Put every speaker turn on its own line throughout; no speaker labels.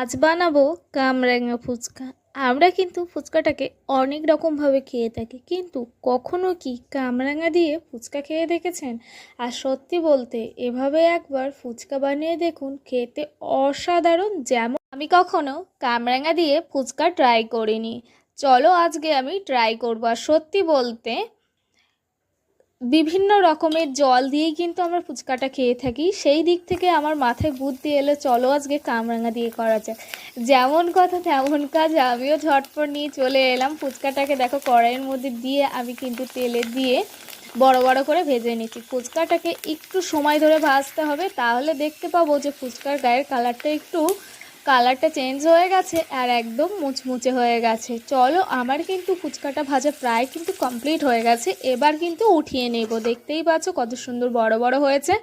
আজ বানাবো কামরাঙা ফুচকা। আমরা কিন্তু ফুচকাটাকে অনেক রকমভাবে খেয়ে থাকি, কিন্তু কখনো কি কামরাঙা দিয়ে ফুচকা খেয়ে দেখেছেন? আর সত্যি বলতে, এভাবে একবার ফুচকা বানিয়ে দেখুন, খেতে অসাধারণ যেমন আমি কখনো কামরাঙা দিয়ে ফুচকা ট্রাই করিনি। চলো আজকে আমি ট্রাই করব, আর সত্যি বলতে বিভিন্ন রকমের জল দিয়েই কিন্তু আমরা ফুচকাটা খেয়ে থাকি। সেই দিক থেকে আমার মাথায় বুদ্ধি এলো, চলো আজকে কামরাঙা দিয়ে করা যায় যেমন কথা তেমন কাজ, আমিও ঝটপট নিয়ে চলে এলাম। ফুচকাটাকে দেখো কড়াইয়ের মধ্যে দিয়ে আমি কিন্তু তেলে দিয়ে বড় বড় করে ভেজে নিচ্ছি। ফুচকাটাকে একটু সময় ধরে ভাজতে হবে, তাহলে দেখতে পাবো যে ফুচকার গায়ের কালারটা একটু কালারটা চেঞ্জ হয়ে গেছে আর একদম মুচমুচে হয়ে গেছে। চলো, আমার কিন্তু ফুচকাটা ভাজা প্রায় কিন্তু কমপ্লিট হয়ে গেছে। এবার কিন্তু উঠিয়ে নেব। দেখতেই পাচ্ছ কত সুন্দর বড় বড় হয়েছে।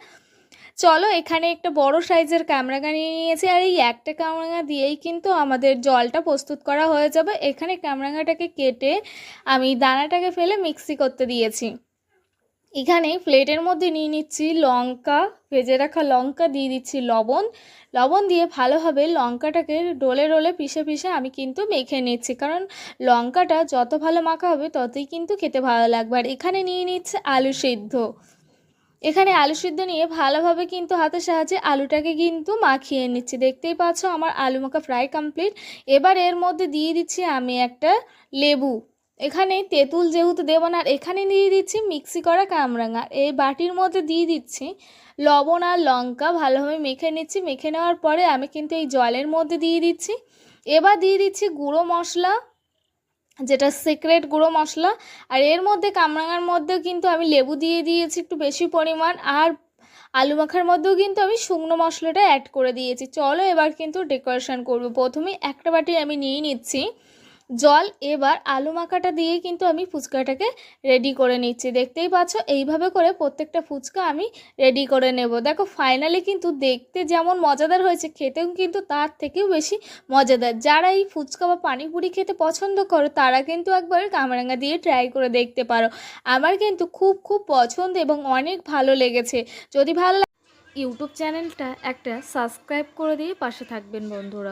চলো, এখানে একটা বড় সাইজের কামরাঙা নিয়ে নিয়েছি আর এই একটা কামরাঙা দিয়েই কিন্তু আমাদের জলটা প্রস্তুত করা হয়ে যাবে। এখানে কামরাঙাটাকে কেটে আমি দানাটাকে ফেলে মিক্সি করতে দিয়েছি। এখানে প্লেটের মধ্যে নিয়ে নিচ্ছি লঙ্কা, ভেজে রাখা লঙ্কা, দিয়ে দিচ্ছি লবণ। লবণ দিয়ে ভালোভাবে লঙ্কাটাকে ডোলে ডোলে পিষে পিষে আমি কিন্তু মেখে নিচ্ছি। কারণ লঙ্কাটা যত ভালো মাখা হবে ততই কিন্তু খেতে ভালো লাগবে। আর এখানে নিয়ে নিচ্ছে আলু সিদ্ধ। এখানে আলু সিদ্ধ নিয়ে ভালোভাবে কিন্তু হাতের সাহায্যে আলুটাকে কিন্তু মাখিয়ে নিচ্ছি। দেখতেই পাচ্ছ আমার আলু মাখা ফ্রাই কমপ্লিট এবার এর মধ্যে দিয়ে দিচ্ছি আমি একটা লেবু। এখানে তেঁতুল যেহেতু দেবো না, আর এখানে দিয়ে দিচ্ছি মিক্সি করা কামরাঙা। এই বাটির মধ্যে দিয়ে দিচ্ছি লবণ আর লঙ্কা, ভালোভাবে মেখে নিচ্ছি। মেখে নেওয়ার পরে আমি কিন্তু এই জলের মধ্যে দিয়ে দিচ্ছি। এবার দিয়ে দিচ্ছি গুঁড়ো মশলা, যেটা সিক্রেট গুঁড়ো মশলা। আর এর মধ্যে কামরাঙার মধ্যেও কিন্তু আমি লেবু দিয়ে দিয়েছি একটু বেশি পরিমাণ, আর আলু মাখার মধ্যেও কিন্তু আমি শুকনো মশলাটা অ্যাড করে দিয়েছি। চলো এবার কিন্তু ডেকোরেশন করব। প্রথমে একটা বাটি আমি নিয়ে নিচ্ছি। জল এবার আলু মাখাটা দিয়ে কিন্তু আমি ফুচকাটাকে রেডি করে নিচ্ছি। দেখতেই পাচ্ছ, এইভাবে করে প্রত্যেকটা ফুচকা আমি রেডি করে নেব। দেখো ফাইনালি কিন্তু দেখতে যেমন মজাদার হয়েছে, খেতেও কিন্তু তার থেকেও বেশি মজাদার। যারা এই ফুচকা বা পানিপুরি খেতে পছন্দ করো, তারা কিন্তু একবার কামরাঙ্গা দিয়ে ট্রাই করে দেখতে পারো। আমার কিন্তু খুব খুব পছন্দ এবং অনেক ভালো লেগেছে। যদি ভালো ইউটিউব চ্যানেলটা একটা সাবস্ক্রাইব করে দিয়ে পাশে থাকবেন বন্ধুরা।